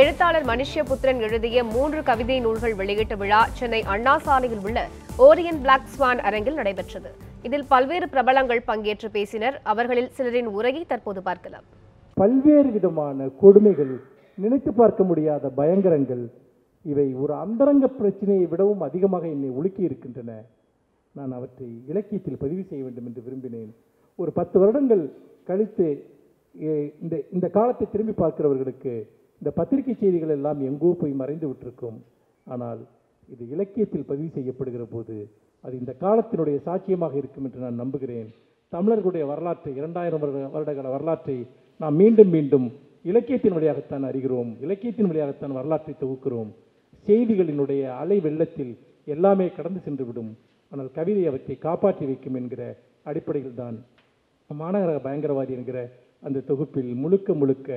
எழுத்தாளர் மனுஷ்யபுத்திரன் எழுதிய மூன்று கவிதை நூல்கள் வெளியீட்டு விழா சென்னை அண்ணா சாலையில் உள்ள ஓரியன் பிளாக் ஸ்வான் அரங்கில் நடைபெற்றது. இதில் பல்வேறு பிரபலங்கள் பங்கேற்று பேசினர். அவர்களில் சிலரின் உரையை தற்போது பார்க்கலாம். பல்வேறு விதமான கொடுமைகள் நினைத்து பார்க்க முடியாத பயங்கரங்கள் இவை ஒரு அந்தரங்க பிரச்சனையை விடவும் அதிகமாக என்னை உலுக்கி இருக்கின்றன. நான் அவற்றை இலக்கியத்தில் பதிவு செய்ய வேண்டும் என்று விரும்பினேன். ஒரு பத்து வருடங்கள் கழித்து இந்த இந்த காலத்தை திரும்பி பார்க்கிறவர்களுக்கு இந்த பத்திரிகை செய்திகள் எல்லாம் எங்கோ போய் மறைந்து விட்டிருக்கும். ஆனால் இது இலக்கியத்தில் பதிவு செய்யப்படுகிற போது அது இந்த காலத்தினுடைய சாட்சியமாக இருக்கும் என்று நான் நம்புகிறேன். தமிழர்களுடைய வரலாற்றை இரண்டாயிரம் வருட வருடகால வரலாற்றை நாம் மீண்டும் மீண்டும் இலக்கியத்தின் வழியாகத்தான் அறிகிறோம். இலக்கியத்தின் வழியாகத்தான் வரலாற்றை தொகுக்கிறோம். செய்திகளினுடைய அலை வெள்ளத்தில் எல்லாமே கடந்து சென்றுவிடும். ஆனால் கவிதை அவற்றை காப்பாற்றி வைக்கும் என்கிற அடிப்படையில் தான் மாநகர பயங்கரவாதி என்கிற அந்த தொகுப்பில் முழுக்க முழுக்க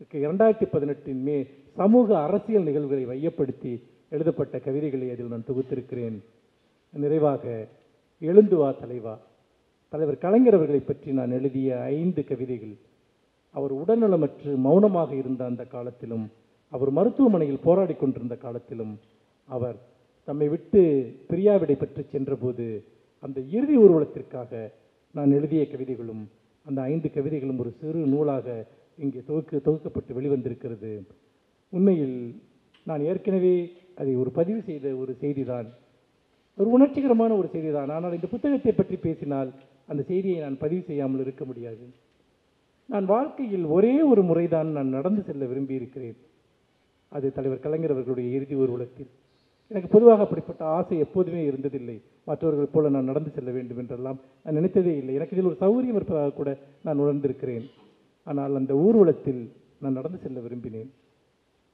இரண்டாயிரத்தி பதினெட்டின் மே சமூக அரசியல் நிகழ்வுகளை மையப்படுத்தி எழுதப்பட்ட கவிதைகளை அதில் நான் தொகுத்திருக்கிறேன். நிறைவாக எழுந்து வா தலைவா. தலைவர் கலைஞர் அவர்களை பற்றி நான் எழுதிய ஐந்து கவிதைகள். அவர் உடல்நலமற்று மௌனமாக இருந்த அந்த காலத்திலும் அவர் மருத்துவமனையில் போராடி கொண்டிருந்த காலத்திலும் அவர் தம்மை விட்டு பிரியாவிடை பெற்று சென்றபோது அந்த இறுதி ஊர்வலத்திற்காக நான் எழுதிய கவிதைகளும் அந்த ஐந்து கவிதைகளும் ஒரு சிறு நூலாக இங்கே தொகுக்க தொகுக்கப்பட்டு வெளிவந்திருக்கிறது. உண்மையில் நான் ஏற்கனவே அதை ஒரு பதிவு செய்த ஒரு செய்திதான். ஒரு உணர்ச்சிகரமான ஒரு செய்தி தான் ஆனால் இந்த புத்தகத்தை பற்றி பேசினால் அந்த செய்தியை நான் பதிவு செய்யாமல் இருக்க முடியாது. நான் வாழ்க்கையில் ஒரே ஒரு முறைதான் நான் நடந்து செல்ல விரும்பியிருக்கிறேன். அது தலைவர் கலைஞர் அவர்களுடைய இறுதி ஊர்வலத்தில் எனக்கு பொதுவாக அப்படிப்பட்ட ஆசை எப்போதுமே இருந்ததில்லை. மற்றவர்கள் போல நான் நடந்து செல்ல வேண்டும் என்றெல்லாம் நான் நினைத்ததே இல்லை. எனக்கு இதில் ஒரு சௌகரியம் இருப்பதாக கூட நான் உணர்ந்திருக்கிறேன். ஆனால் அந்த ஊர்வலத்தில் நான் நடந்து செல்ல விரும்பினேன்.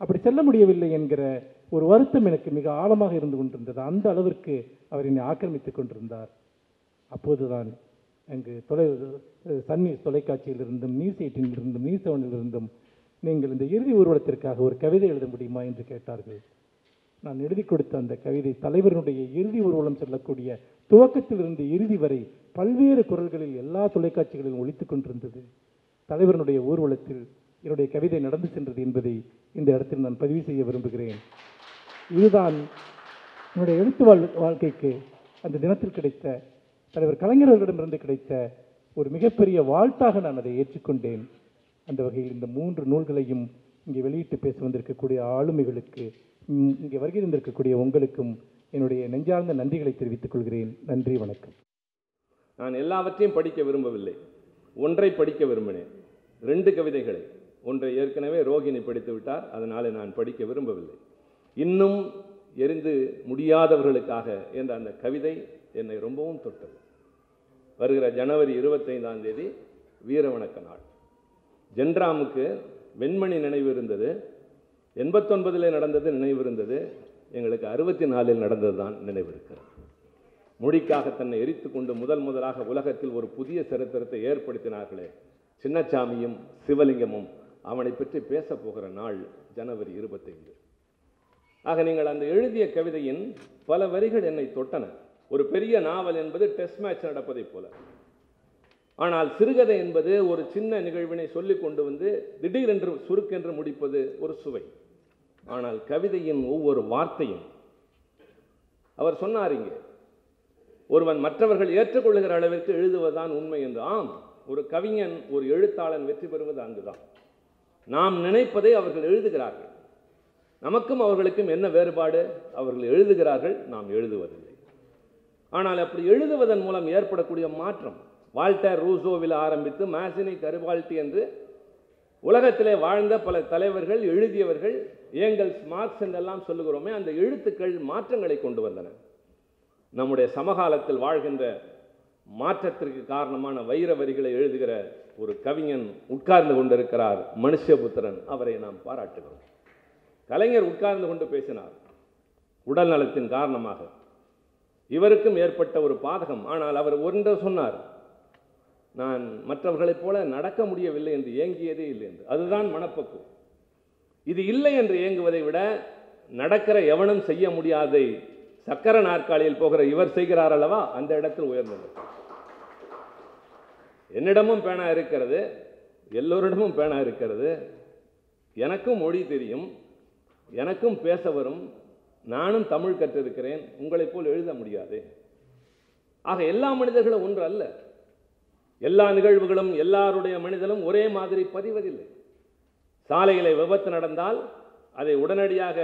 அப்படி செல்ல முடியவில்லை என்கிற ஒரு வருத்தம் எனக்கு மிக ஆழமாக இருந்து கொண்டிருந்தது. அந்த அளவிற்கு அவர் என்னை ஆக்கிரமித்துக் கொண்டிருந்தார். அப்போதுதான் அங்கு தொலை சன் நியூஸ் தொலைக்காட்சியிலிருந்தும் நியூஸ் எயிட்டினிலிருந்தும் நியூஸ் செவனிலிருந்தும் நீங்கள் இந்த இறுதி ஊர்வலத்திற்காக ஒரு கவிதை எழுத முடியுமா என்று கேட்டார்கள். நான் எழுதி கொடுத்த அந்த கவிதை தலைவருடைய இறுதி ஊர்வலம் செல்லக்கூடிய துவக்கத்திலிருந்து இறுதி வரை பல்வேறு குரல்களில் எல்லா தொலைக்காட்சிகளிலும் ஒழித்து கொண்டிருந்தது. தலைவரனுடைய ஊர்வலத்தில் என்னுடைய கவிதை நடந்து சென்றது என்பதை இந்த இடத்தில் நான் பதிவு செய்ய விரும்புகிறேன். இதுதான் என்னுடைய எழுத்து வாழ் வாழ்க்கைக்கு அந்த தினத்தில் கிடைத்த தலைவர் கலைஞர்களிடமிருந்து கிடைத்த ஒரு மிகப்பெரிய வாழ்த்தாக நான் அதை ஏற்றுக்கொண்டேன். அந்த வகையில் இந்த மூன்று நூல்களையும் இங்கே வெளியிட்டு பேச வந்திருக்கக்கூடிய ஆளுமைகளுக்கு இங்கே வருகை தந்திருக்கக்கூடிய உங்களுக்கும் என்னுடைய நெஞ்சார்ந்த நன்றிகளை தெரிவித்துக் கொள்கிறேன். நன்றி வணக்கம். நான் எல்லாவற்றையும் படிக்க விரும்பவில்லை. ஒன்றை படிக்க விரும்பினேன். ரெண்டு கவிதைகளை. ஒன்றை ஏற்கனவே ரோகிணி படித்து விட்டார். அதனாலே நான் படிக்க விரும்பவில்லை. இன்னும் எரிந்து முடியாதவர்களுக்காக என்ற அந்த கவிதை என்னை ரொம்பவும் தொட்டது. வருகிற ஜனவரி இருபத்தைந்தாம் தேதி வீரவணக்க நாள். ஜென்ராமுக்கு வெண்மணி நினைவு இருந்தது. எண்பத்தொன்பதில் நடந்தது நினைவு இருந்தது. எங்களுக்கு அறுபத்தி நாலில் நடந்தது தான் நினைவு இருக்கிறது. மொழிக்காக தன்னை எரித்து கொண்டு முதல் முதலாக உலகத்தில் ஒரு புதிய சரித்திரத்தை ஏற்படுத்தினார்களே. சின்னச்சாமியும் சிவலிங்கமும் அவனை பற்றி பேசப் போகிற நாள் ஜனவரி இருபத்தைந்து. ஆக நீங்கள் அந்த எழுதிய கவிதையின் பல வரிகள் என்னை தொட்டன. ஒரு பெரிய நாவல் என்பது டெஸ்ட் மேட்ச் நடப்பதைப் போல. ஆனால் சிறுகதை என்பது ஒரு சின்ன நிகழ்வினை சொல்லிக் கொண்டு வந்து திடீரென்று சுருக்கென்று முடிப்பது ஒரு சுவை. ஆனால் கவிதையின் ஒவ்வொரு வார்த்தையும் அவர் சொன்னார் இங்கே ஒருவன் மற்றவர்கள் ஏற்றுக்கொள்ளுகிற அளவிற்கு எழுதுவதுதான் உண்மை என்று. ஆம் ஒரு கவிஞன் ஒரு எழுத்தாளன் வெற்றி பெறுவது அங்குதான். நாம் நினைப்பதை அவர்கள் எழுதுகிறார்கள். நமக்கும் அவர்களுக்கும் என்ன வேறுபாடு? அவர்கள் எழுதுகிறார்கள் நாம் எழுதுவதில்லை. ஆனால் அப்படி எழுதுவதன் மூலம் ஏற்படக்கூடிய மாற்றம் வால்டர் ரூசோவில் ஆரம்பித்து மேசினி கருவால்டி என்று உலகத்திலே வாழ்ந்த பல தலைவர்கள் எழுதியவர்கள் ஏங்கல்ஸ் மார்க்ஸ் என்றெல்லாம் சொல்லுகிறோமே அந்த எழுத்துக்கள் மாற்றங்களை கொண்டு வந்தன. நம்முடைய சமகாலத்தில் வாழ்கின்ற மாற்றத்திற்கு காரணமான வைர வரிகளை எழுதுகிற ஒரு கவிஞன் உட்கார்ந்து கொண்டிருக்கிறார் மனுஷபுத்திரன் அவரை நாம் பாராட்டுகிறோம். கலைஞர் உட்கார்ந்து கொண்டு பேசினார். உடல் நலத்தின் காரணமாக. இவருக்கும் ஏற்பட்ட ஒரு பாதகம். ஆனால் அவர் ஒன்றை சொன்னார். நான் மற்றவர்களைப் போல நடக்க முடியவில்லை என்று ஏங்கியதே இல்லை என்று. அதுதான் மனப்பக்குவம். இது இல்லை என்று ஏங்குவதை விட நடக்கிற எவனும் செய்ய முடியாதை சக்கர நாற்காலியில் போகிற இவர் செய்கிறார் அல்லவா? அந்த இடத்தில் உயர்ந்தது என்னிடமும் பேனா இருக்கிறது எல்லோரிடமும் பேனா இருக்கிறது. எனக்கும் மொழி தெரியும் எனக்கும் பேச வரும் நானும் தமிழ் கற்றிருக்கிறேன் உங்களைப் போல் எழுத முடியாது. ஆக எல்லா மனிதர்களும் ஒன்று அல்ல. எல்லா நிகழ்வுகளும் எல்லாருடைய மனிதனும் ஒரே மாதிரி பதிவதில்லை. சாலையில் விபத்து நடந்தால் அதை உடனடியாக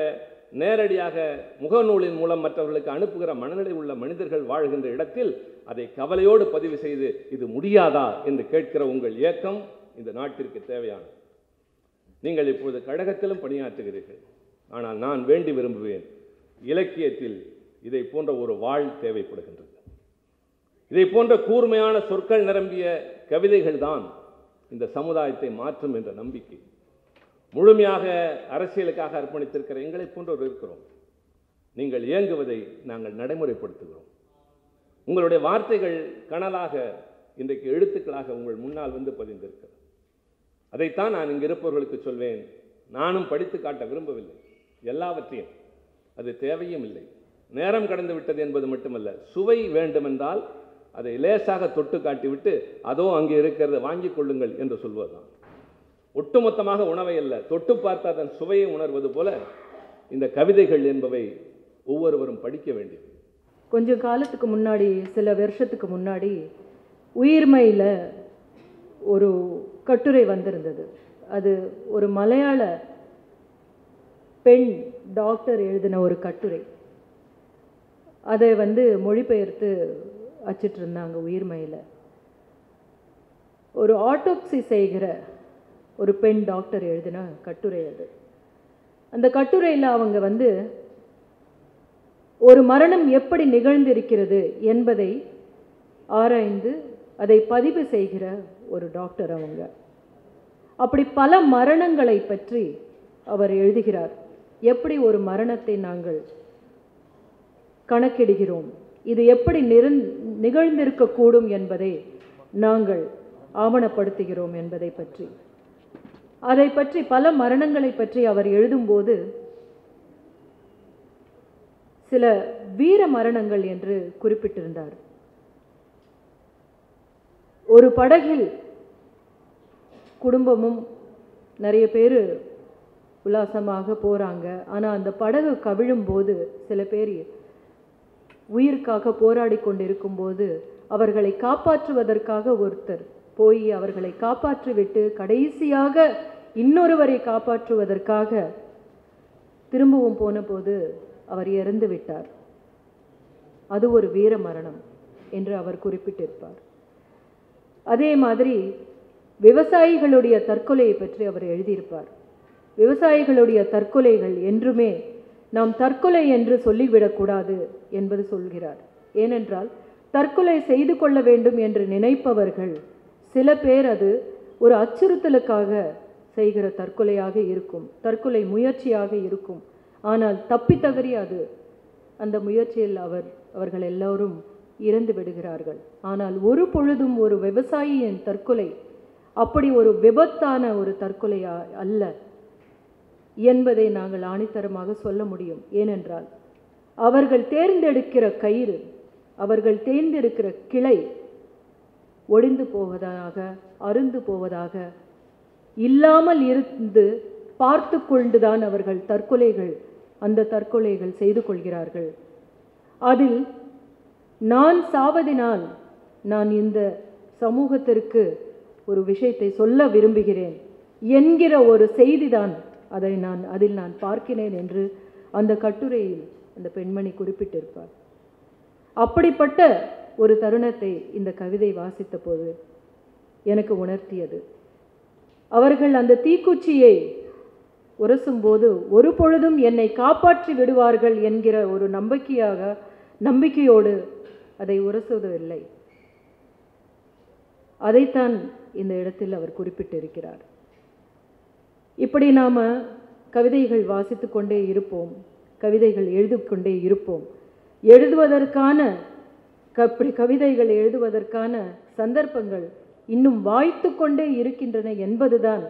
நேரடியாக முகநூலின் மூலம் மற்றவர்களுக்கு அனுப்புகிற மனநிலை உள்ள மனிதர்கள் வாழ்கின்ற இடத்தில் அதை கவலையோடு பதிவு செய்து இது முடியாதா? என்று கேட்கிற உங்கள் இயக்கம் இந்த நாட்டிற்கு தேவையானது. நீங்கள் இப்பொழுது கழகத்திலும் பணியாற்றுகிறீர்கள். ஆனால் நான் வேண்டி விரும்புவேன். இலக்கியத்தில் இதை போன்ற ஒரு வாழ் தேவைப்படுகின்றது. இதை போன்ற கூர்மையான சொற்கள் நிரம்பிய கவிதைகள் தான் இந்த சமுதாயத்தை மாற்றும் என்ற நம்பிக்கை. முழுமையாக அரசியலுக்காக அர்ப்பணித்திருக்கிற எங்களை போன்றோர் இருக்கிறோம். நீங்கள் இயங்குவதை நாங்கள் நடைமுறைப்படுத்துகிறோம். உங்களுடைய வார்த்தைகள் கனலாக இன்றைக்கு எழுத்துக்களாக உங்கள் முன்னால் வந்து பதிந்திருக்கிறது. அதைத்தான் நான் இங்கு இருப்பவர்களுக்கு சொல்வேன். நானும் படித்து காட்ட விரும்பவில்லை. எல்லாவற்றையும். அது தேவையும் இல்லை. நேரம் கடந்து விட்டது என்பது மட்டுமல்ல. சுவை வேண்டுமென்றால் அதை லேசாக தொட்டு காட்டிவிட்டு அதோ அங்கே இருக்கிறத வாங்கிக் கொள்ளுங்கள் என்று சொல்வதுதான். ஒட்டுமொத்தமாக உணவை அல்ல தொட்டு பார்த்து அதன் சுவையை உணர்வது போல இந்த கவிதைகள் என்பவை ஒவ்வொருவரும் படிக்க வேண்டியது கொஞ்ச காலத்துக்கு முன்னாடி சில வருஷத்துக்கு முன்னாடி உயிர்மையில் ஒரு கட்டுரை வந்திருந்தது. அது ஒரு மலையாள பெண் டாக்டர் எழுதின ஒரு கட்டுரை. அதை வந்து மொழிபெயர்த்து வச்சிட்டு இருந்தாங்க உயிர்மையில். ஒரு ஆட்டோப்சி செய்கிற ஒரு பெண் டாக்டர் எழுதின கட்டுரை அது. அந்த கட்டுரையில் அவங்க வந்து ஒரு மரணம் எப்படி நிகழ்ந்திருக்கிறது என்பதை ஆராய்ந்து அதை பதிவு செய்கிற ஒரு டாக்டர் அவங்க. அப்படி பல மரணங்களை பற்றி அவர் எழுதுகிறார். எப்படி ஒரு மரணத்தை நாங்கள் கணக்கிடுகிறோம்? இது எப்படி நிறந் நிகழ்ந்திருக்கக்கூடும் என்பதை நாங்கள் ஆவணப்படுத்துகிறோம் என்பதை பற்றி. அதை பற்றி பல மரணங்களை பற்றி அவர் எழுதும்போது சில வீர மரணங்கள் என்று குறிப்பிட்டிருந்தார். ஒரு படகில் குடும்பமும் நிறைய பேர் உல்லாசமாக போகிறாங்க ஆனால் அந்த படகு கவிழும்போது சில பேர் உயிருக்காக போராடி கொண்டிருக்கும்போது அவர்களை காப்பாற்றுவதற்காக ஒருத்தர் போய் அவர்களை காப்பாற்றிவிட்டு கடைசியாக இன்னொருவரை காப்பாற்றுவதற்காக திரும்பவும் போனபோது அவர் இறந்து விட்டார். அது ஒரு வீர மரணம் என்று அவர் குறிப்பிட்டிருப்பார். அதே மாதிரி விவசாயிகளுடைய தற்கொலையை பற்றி அவர் எழுதியிருப்பார். விவசாயிகளுடைய தற்கொலைகள் என்றுமே நாம் தற்கொலை என்று சொல்லிவிடக்கூடாது என்பது சொல்கிறார். ஏனென்றால் தற்கொலை செய்து கொள்ள வேண்டும் என்று நினைப்பவர்கள் சில பேர் அது ஒரு அச்சுறுத்தலுக்காக செய்கிற தற்கொலையாக இருக்கும் தற்கொலை முயற்சியாக இருக்கும். ஆனால் தப்பி தவறி அது அந்த முயற்சியில் அவர் அவர்கள் எல்லோரும் இறந்து விடுகிறார்கள். ஆனால் ஒரு பொழுதும் ஒரு விவசாயியின் தற்கொலை அப்படி ஒரு விபத்தான ஒரு தற்கொலையா அல்ல என்பதை நாங்கள் ஆணித்தரமாக சொல்ல முடியும். ஏனென்றால் அவர்கள் தேர்ந்தெடுக்கிற கயிறு அவர்கள் தேர்ந்தெடுக்கிற கிளை ஒடிந்து போவதாக அருந்து போவதாக இல்லாமல் இருந்து பார்த்து கொண்டுதான் அவர்கள் தற்கொலைகள் அந்த தற்கொலைகள் செய்து கொள்கிறார்கள். அதில் நான் சாவதினால் நான் இந்த சமூகத்திற்கு ஒரு விஷயத்தை சொல்ல விரும்புகிறேன் என்கிற ஒரு செய்திதான் அதை நான் அதில் நான் பார்க்கிறேன் என்று அந்த கட்டுரையில் அந்த பெண்மணி குறிப்பிட்டிருப்பார். அப்படிப்பட்ட ஒரு தருணத்தை இந்த கவிதை வாசித்த போது எனக்கு உணர்த்தியது. அவர்கள் அந்த தீக்குச்சியை உரசும்போது ஒரு பொழுதும் என்னை காப்பாற்றி விடுவார்கள் என்கிற ஒரு நம்பிக்கையாக நம்பிக்கையோடு அதை உரசுவதில்லை. அதைத்தான் இந்த இடத்தில் அவர் குறிப்பிட்டிருக்கிறார். இப்படி நாம் கவிதைகள் வாசித்து கொண்டே இருப்போம் கவிதைகள் எழுதிக்கொண்டே இருப்போம். எழுதுவதற்கான இப்படி கவிதைகள் எழுதுவதற்கான சந்தர்ப்பங்கள் இன்னும் வாய்த்து கொண்டே இருக்கின்றன என்பதுதான்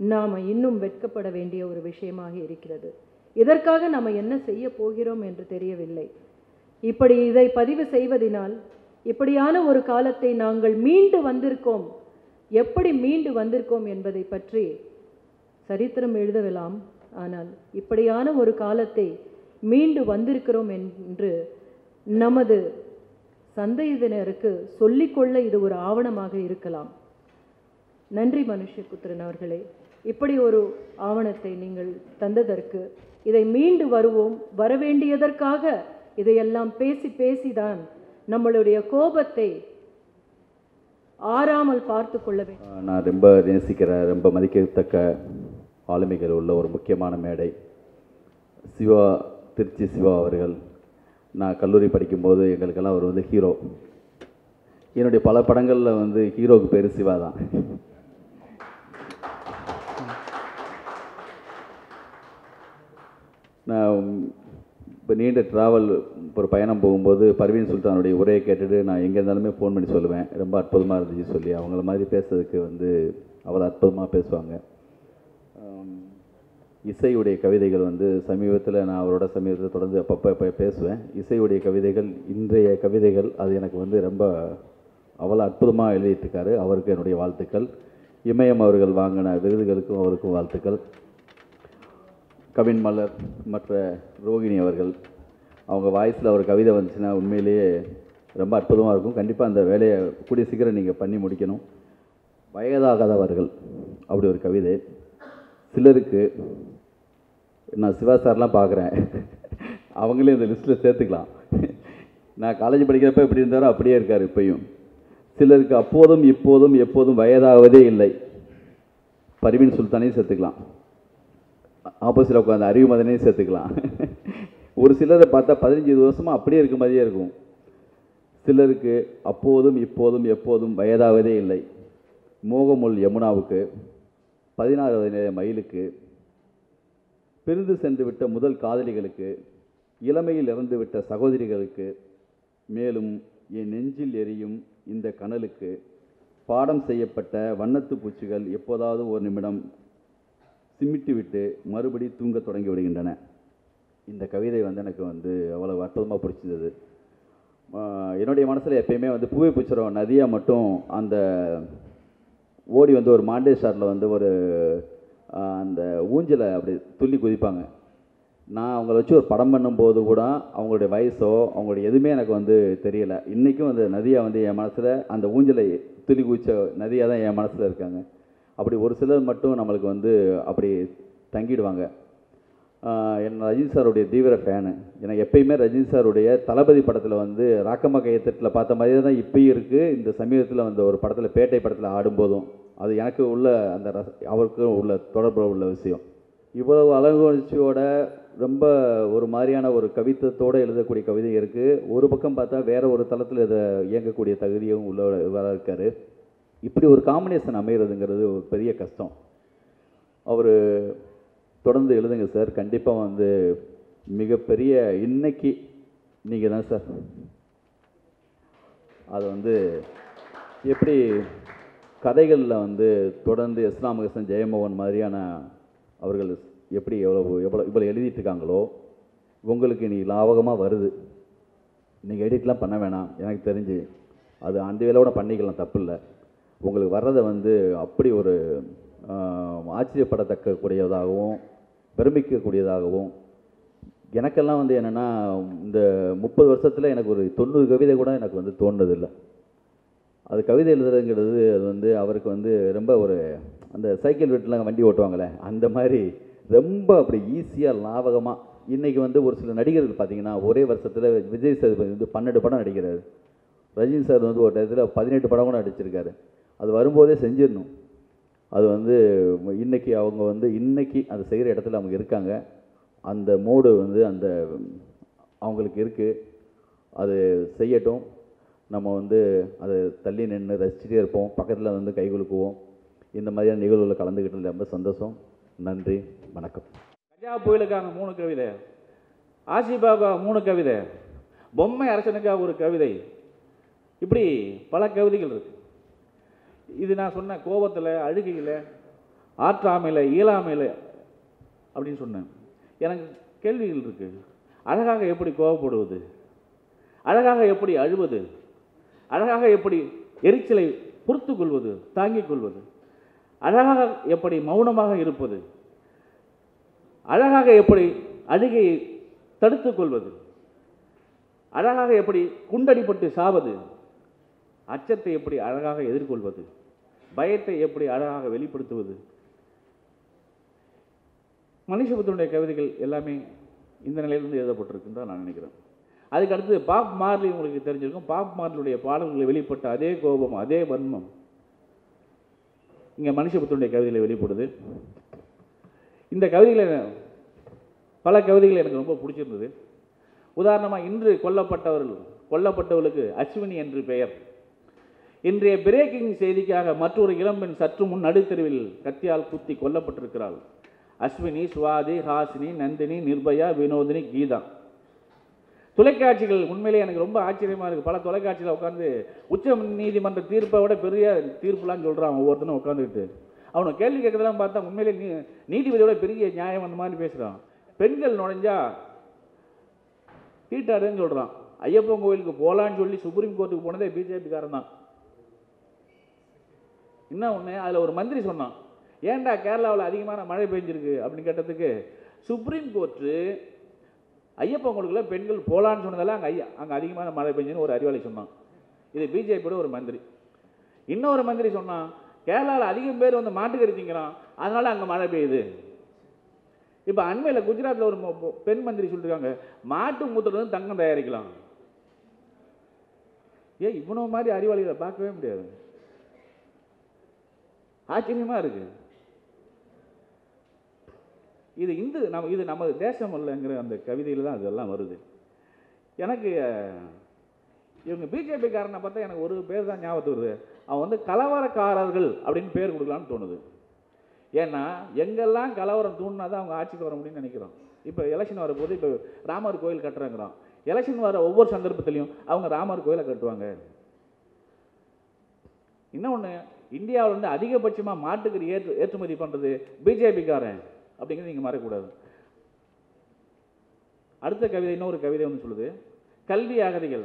நாம் இன்னும் வெட்கப்பட வேண்டிய ஒரு விஷயமாக இருக்கிறது. இதற்காக நாம் என்ன செய்ய போகிறோம் என்று தெரியவில்லை. இப்படி இதை பதிவு செய்வதினால் இப்படியான ஒரு காலத்தை நாங்கள் மீண்டு வந்திருக்கோம். எப்படி மீண்டு வந்திருக்கோம் என்பதை பற்றி சரித்திரம் எழுதலாம் ஆனால் இப்படியான ஒரு காலத்தை மீண்டு வந்திருக்கிறோம் என்று நமது சந்ததியினருக்கு சொல்லிக்கொள்ள இது ஒரு ஆவணமாக இருக்கலாம். நன்றி மனுஷபுத்திரன் அவர்களே. இப்படி ஒரு ஆவணத்தை நீங்கள் தந்ததற்கு இதை மீண்டு வருவோம். வரவேண்டியதற்காக இதையெல்லாம் பேசி பேசிதான் நம்மளுடைய கோபத்தை ஆறாமல் பார்த்து கொள்ள வேண்டும். நான் ரொம்ப நேசிக்கிற ரொம்ப மதிக்கத்தக்க ஆளுமைகள் உள்ள ஒரு முக்கியமான மேடை. சிவா திருச்சி சிவா அவர்கள். நான் கல்லூரி படிக்கும்போது எங்களுக்கெல்லாம் அவர் வந்து ஹீரோ. என்னுடைய பல படங்களில் வந்து ஹீரோவுக்கு பேர் சிவா தான். நான் இப்போ நீண்ட ட்ராவல் ஒரு பயணம் போகும்போது பர்வீன் சுல்தானுடைய உரையை கேட்டுட்டு நான் எங்கே இருந்தாலுமே ஃபோன் பண்ணி சொல்லுவேன். ரொம்ப அற்புதமாக இருந்துச்சு சொல்லி. அவங்கள மாதிரி பேசுறதுக்கு வந்து அவ்வளோ அற்புதமாக பேசுவாங்க. இசையுடைய கவிதைகள் வந்து சமீபத்தில் நான் அவரோட சமீபத்தில் தொடர்ந்து அப்பப்போ இப்போ பேசுவேன். இசையுடைய கவிதைகள் இன்றைய கவிதைகள் அது எனக்கு வந்து ரொம்ப அவ்வளோ அற்புதமாக எழுதிட்டுருக்காரு. அவருக்கு என்னுடைய வாழ்த்துக்கள். இமயம் அவர்கள் வாங்கின விருதுகளுக்கும் அவருக்கும் வாழ்த்துக்கள். கவின் மலர் மற்ற ரோகிணி அவர்கள் அவங்க வாய்ஸில் ஒரு கவிதை வந்துச்சுன்னா உண்மையிலேயே ரொம்ப அற்புதமாக இருக்கும். கண்டிப்பாக அந்த வேலையை கூடிய சீக்கிரம் நீங்கள் பண்ணி முடிக்கணும். வயதாகாதவர்கள் அப்படி ஒரு கவிதை. சிலருக்கு நான் சிவா சார்லாம் பார்க்குறேன். அவங்களே இந்த லிஸ்ட்டில் சேர்த்துக்கலாம். நான் காலேஜ் படிக்கிறப்ப எப்படி இருந்தாரோ அப்படியே இருக்கார் இப்பையும். சிலருக்கு அப்போதும் இப்போதும் எப்போதும் வயதாகவதே இல்லை. பரிவின் சுல்தானையும் சேர்த்துக்கலாம். ஆப்போசிட்டில் உட்காந்து அறிவு மதனையும் சேர்த்துக்கலாம். ஒரு சிலரை பார்த்தா பதினஞ்சு வருஷமாக அப்படியே இருக்க மாதிரியே இருக்கும். சிலருக்கு அப்போதும் இப்போதும் எப்போதும் வயதாவதே இல்லை. மோகமுள் யமுனாவுக்கு பதினாறு வயது மைலுக்கு பிரிந்து சென்று விட்ட முதல் காதலிகளுக்கு இளமையில் இறந்து விட்ட சகோதரிகளுக்கு மேலும் என் நெஞ்சில் எரியும் இந்த கனலுக்கு பாடம் செய்யப்பட்ட வண்ணத்து பூச்சிகள் எப்போதாவது ஒரு நிமிடம் சிமிட்டி விட்டு மறுபடி தூங்க தொடங்கி விடுகின்றன. இந்த கவிதை வந்து எனக்கு வந்து அவ்வளவு அற்புதமாக பிடிச்சிருந்தது என்னுடைய மனசில் எப்பயுமே வந்து பூவை பூச்சிரம். நதியாக மட்டும் அந்த ஓடி வந்து ஒரு மாண்டே ஷாட்டில் வந்து ஒரு அந்த ஊஞ்சலை அப்படி துள்ளி குதிப்பாங்க. நான் அவங்கள வச்சு ஒரு படம் பண்ணும்போது கூட அவங்களுடைய வயசோ அவங்களுடைய எதுவுமே எனக்கு வந்து தெரியலை. இன்றைக்கும் அந்த நதியாக வந்து என் மனசில் அந்த ஊஞ்சலை துள்ளி குதிச்ச நதியாக தான் என் மனசில் இருக்காங்க. அப்படி ஒரு சிலர் மட்டும் நம்மளுக்கு வந்து அப்படி தங்கிடுவாங்க. என் ரஜினி சாருடைய தீவிர ஃபேனு எனக்கு எப்பயுமே ரஜினி சாருடைய தளபதி படத்தில் வந்து ராக்கம்மா கையத்தட்டில் பார்த்த மாதிரியே தான் இப்பயும் இருக்குது இந்த சமீபத்தில் வந்த ஒரு படத்தில் பேட்டை படத்தில் ஆடும்போதும் அது எனக்கு உள்ள அந்த ரச அவருக்கு உள்ள தொடர்பு உள்ள விஷயம். இவ்வளவு அழகுணர்ச்சியோட ரொம்ப ஒரு மாதிரியான ஒரு கவித்துவத்தோடு எழுதக்கூடிய கவிதை இருக்குது ஒரு பக்கம் பார்த்தா வேறு ஒரு தளத்தில் இதை இயங்கக்கூடிய தகுதியும் உள்ள இருக்கார். இப்படி ஒரு காம்பினேஷன் அமைகிறதுங்கிறது ஒரு பெரிய கஷ்டம். அவர் தொடர்ந்து எழுதுங்க சார். கண்டிப்பாக வந்து மிகப்பெரிய இன்னைக்கு நீங்கள் தான் சார். அது வந்து எப்படி கதைகளில் வந்து தொடர்ந்து இஸ்ராமகிருஷ்ணன் ஜெயமோகன் மாதிரியான அவர்கள் எப்படி எவ்வளோ எவ்வளோ இவ்வளோ எழுதிட்டுருக்காங்களோ உங்களுக்கு இனி லாபகமாக வருது. நீங்கள் எடிட்லாம் பண்ண வேணாம். எனக்கு தெரிஞ்சு அது அந்த வேலையோட பண்ணிக்கலாம் தப்பு இல்லை உங்களுக்கு வர்றதை வந்து அப்படி ஒரு ஆஹ், ஆச்சரியப்படத்தக்க கூடியதாகவும் பெருமிக்கக்கூடியதாகவும் எனக்கெல்லாம் வந்து என்னென்னா இந்த முப்பது வருஷத்தில் எனக்கு ஒரு தொண்ணூறு கவிதை கூட எனக்கு வந்து தோணுனதில்லை அது கவிதை எழுதுறதுங்கிறது அது வந்து அவருக்கு வந்து ரொம்ப ஒரு அந்த சைக்கிள் வீட்டில் வண்டி ஓட்டுவாங்களே அந்த மாதிரி ரொம்ப அப்படி ஈஸியாக லாபகமாக இன்றைக்கி வந்து ஒரு சில நடிகர்கள் பார்த்தீங்கன்னா ஒரே வருஷத்தில் விஜய் சேதுபதி வந்து பன்னெண்டு படம் நடிக்கிறார். ரஜினி சார் வந்து ஒரு டயத்தில் பதினெட்டு படம் கூட நடிச்சிருக்காரு. அது வரும்போதே செஞ்சிடணும். அது வந்து இன்றைக்கி அவங்க வந்து இன்றைக்கி அது செய்கிற இடத்துல அவங்க இருக்காங்க. அந்த மூடு வந்து அந்த அவங்களுக்கு இருக்குது அது செய்யட்டும். நம்ம வந்து அதை தள்ளி நின்று ரசிச்சுட்டே இருப்போம். பக்கத்தில் வந்து கை குலுக்குவோம். இந்த மாதிரியான நிகழ்வுகளில் கலந்துக்கிட்டது ரொம்ப சந்தோஷம். நன்றி. வணக்கம். கஜா புயலுக்காக மூணு கவிதை. ஆசிபாபா மூணு கவிதை. பொம்மை அரசனுக்காக ஒரு கவிதை. இப்படி பல கவிதைகள் இருக்குது இது நான் சொன்ன கோபத்தில் அழுகையில் ஆற்றாமையில் இயலாமையில் அப்படின்னு சொன்னேன். எனக்கு கேள்விகள் இருக்குது அழகாக எப்படி கோபப்படுவது? அழகாக எப்படி அழுவது? அழகாக எப்படி எரிச்சலை பொறுத்து கொள்வது தாங்கிக் கொள்வது? அழகாக எப்படி மௌனமாக இருப்பது? அழகாக எப்படி அழுகையை தடுத்து கொள்வது? அழகாக எப்படி குண்டடிப்பட்டு சாவது? அச்சத்தை எப்படி அழகாக எதிர்கொள்வது? பயத்தை எப்படி அழகாக வெளிப்படுத்துவது? மனுஷபுத்தனுடைய கவிதைகள் எல்லாமே இந்த நிலையிலிருந்து எழுதப்பட்டிருக்குன்னு தான் நான் நினைக்கிறேன். அதுக்கு அடுத்து பாப் மார்லி உங்களுக்கு தெரிஞ்சிருக்கும். பாப் மார்லியுடைய பாடல்களில் வெளிப்பட்ட அதே கோபம் அதே வன்மம் இங்கே மனுஷபுத்தனுடைய கவிதையில் வெளிப்படுது. இந்த கவிதைகளை பல கவிதைகள் எனக்கு ரொம்ப பிடிச்சிருந்தது. உதாரணமாக இன்று கொல்லப்பட்டவர்கள் கொல்லப்பட்டவர்களுக்கு அஸ்வினி என்று பெயர். இன்றைய பிரேக்கிங் செய்திக்காக மற்றொரு இளம்பெண் சற்று முன் நடுத்தெருவில் கத்தியால் குத்தி கொல்லப்பட்டிருக்கிறாள். அஸ்வினி சுவாதி ஹாசினி நந்தினி நிர்பயா வினோதினி கீதா. தொலைக்காட்சிகள் உண்மையிலே எனக்கு ரொம்ப ஆச்சரியமாக இருக்குது பல தொலைக்காட்சியில் உட்காந்து உச்ச நீதிமன்ற தீர்ப்பை விட பெரிய தீர்ப்புலாம் சொல்கிறான் ஒவ்வொருத்தனும் உட்காந்துக்கிட்டு அவனை கேள்வி கேட்கறதெல்லாம் பார்த்தா உண்மையிலே நீ நீதிபதியோட பெரிய நியாயம் அந்த மாதிரி பேசுகிறான் பெண்கள் நுழைஞ்சா தீட்டாடுன்னு சொல்கிறான் ஐயப்பன் கோயிலுக்கு போகலான்னு சொல்லி சுப்ரீம் கோர்ட்டுக்கு போனதே பிஜேபிக்காரன் தான். என்ன ஒன்று அதில் ஒரு மந்திரி சொன்னான். ஏன்டா கேரளாவில் அதிகமான மழை பெஞ்சிருக்கு? அப்படின்னு கேட்டதுக்கு சுப்ரீம் கோர்ட்டு ஐயப்பன் கோயிலுக்குள்ள பெண்கள் போகலான்னு சொன்னதெல்லாம் அங்கே ஐயா அங்கே அதிகமான மழை பெஞ்சுன்னு ஒரு அறிவாளி சொன்னான். இது பிஜேபியோட ஒரு மந்திரி. இன்னொரு மந்திரி சொன்னான் கேரளாவில் அதிகம் பேர் வந்து மாட்டுக்கறி திங்கிறான். அதனால் அங்கே மழை பெய்யுது. இப்போ அண்மையில் குஜராத்தில் ஒரு பெண் மந்திரி சொல்லியிருக்காங்க மாட்டு மூத்திரம் தங்கம் தயாரிக்கலாம். ஏன் இவ்வளோ மாதிரி அறிவாளிகளை பார்க்கவே முடியாது. ஆச்சரியமா இருக்கு. இது இந்து நம்ம இது நம்ம தேசம் இல்லைங்கிற அந்த கவிதையில் தான் இதெல்லாம் வருது. எனக்கு இவங்க பிஜேபி காரனை பார்த்தா எனக்கு ஒரு பேர் தான் ஞாபகத்துக்கு வருது. அவன் வந்து கலவரக்காரர்கள் அப்படின்னு பேர் கொடுக்கலான்னு தோணுது. ஏன்னா எங்கெல்லாம் கலவரம் தூண்டினா தான் அவங்க ஆட்சிக்கு வர முடியும்னு நினைக்கிறோம். இப்போ எலெக்ஷன் வரும்போது இப்போ ராமர் கோயில் கட்டுறாங்கிறோம் எலெக்ஷன் வர ஒவ்வொரு சந்தர்ப்பத்திலையும் அவங்க ராமர் கோயிலை கட்டுவாங்க. இன்னொன்று இந்தியாவில் வந்து அதிகபட்சமாக மாட்டுக்கு ஏற்று ஏற்றுமதி பண்ணுறது பிஜேபிக்காரன் அப்படிங்கிறது நீங்கள் மறக்கக்கூடாது. அடுத்த கவிதை இன்னொரு கவிதை வந்து சொல்லுது. கல்வி அகதிகள்.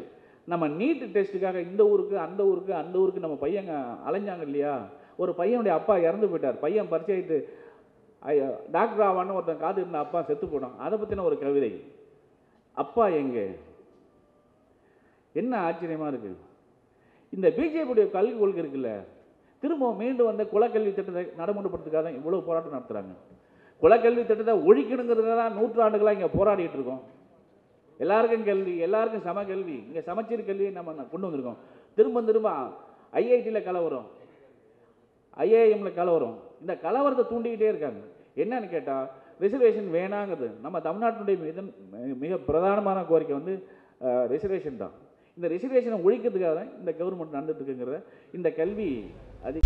நம்ம நீட் டெஸ்ட்டுக்காக இந்த ஊருக்கு அந்த ஊருக்கு அந்த ஊருக்கு நம்ம பையங்க அலைஞ்சாங்க இல்லையா? ஒரு பையனுடைய அப்பா இறந்து போயிட்டார். பையன் பரிச்சைட்டு டாக்டர் ஆவான்னு ஒருத்தன் காத்து இருந்த அப்பா செத்து போனான். அதை பற்றின ஒரு கவிதை. அப்பா எங்கே? என்ன ஆச்சரியமாக இருக்குது இந்த பிஜேபியுடைய கல்வி கொள்கை இருக்குல்ல திரும்ப மீண்டும் வந்த குலக்கல்வி திட்டத்தை நடைமுறைப்படுத்துக்காக தான் இவ்வளோ போராட்டம் நடத்துகிறாங்க குலக்கல்வி திட்டத்தை ஒழிக்கணுங்கிறதுக்காக தான் நூற்றாண்டுகளாக இங்கே போராடிட்டு இருக்கோம். எல்லாருக்கும் கல்வி எல்லாருக்கும் சம கல்வி இங்கே சமச்சீர் கல்வியை நம்ம கொண்டு வந்திருக்கோம். திரும்ப திரும்ப ஐஐடியில் கலவரம் ஐஏஎம்ல கலவரம் இந்த கலவரத்தை தூண்டிக்கிட்டே இருக்காங்க. என்னன்னு கேட்டால் ரிசர்வேஷன் வேணாங்கிறது. நம்ம தமிழ்நாட்டினுடைய மிக மிக பிரதானமான கோரிக்கை வந்து ரிசர்வேஷன் தான். இந்த ரிசர்வேஷனை ஒழிக்கிறதுக்காக தான் இந்த கவர்மெண்ட் நடந்துட்டு இருக்குங்கிறத இந்த கல்வி அதிக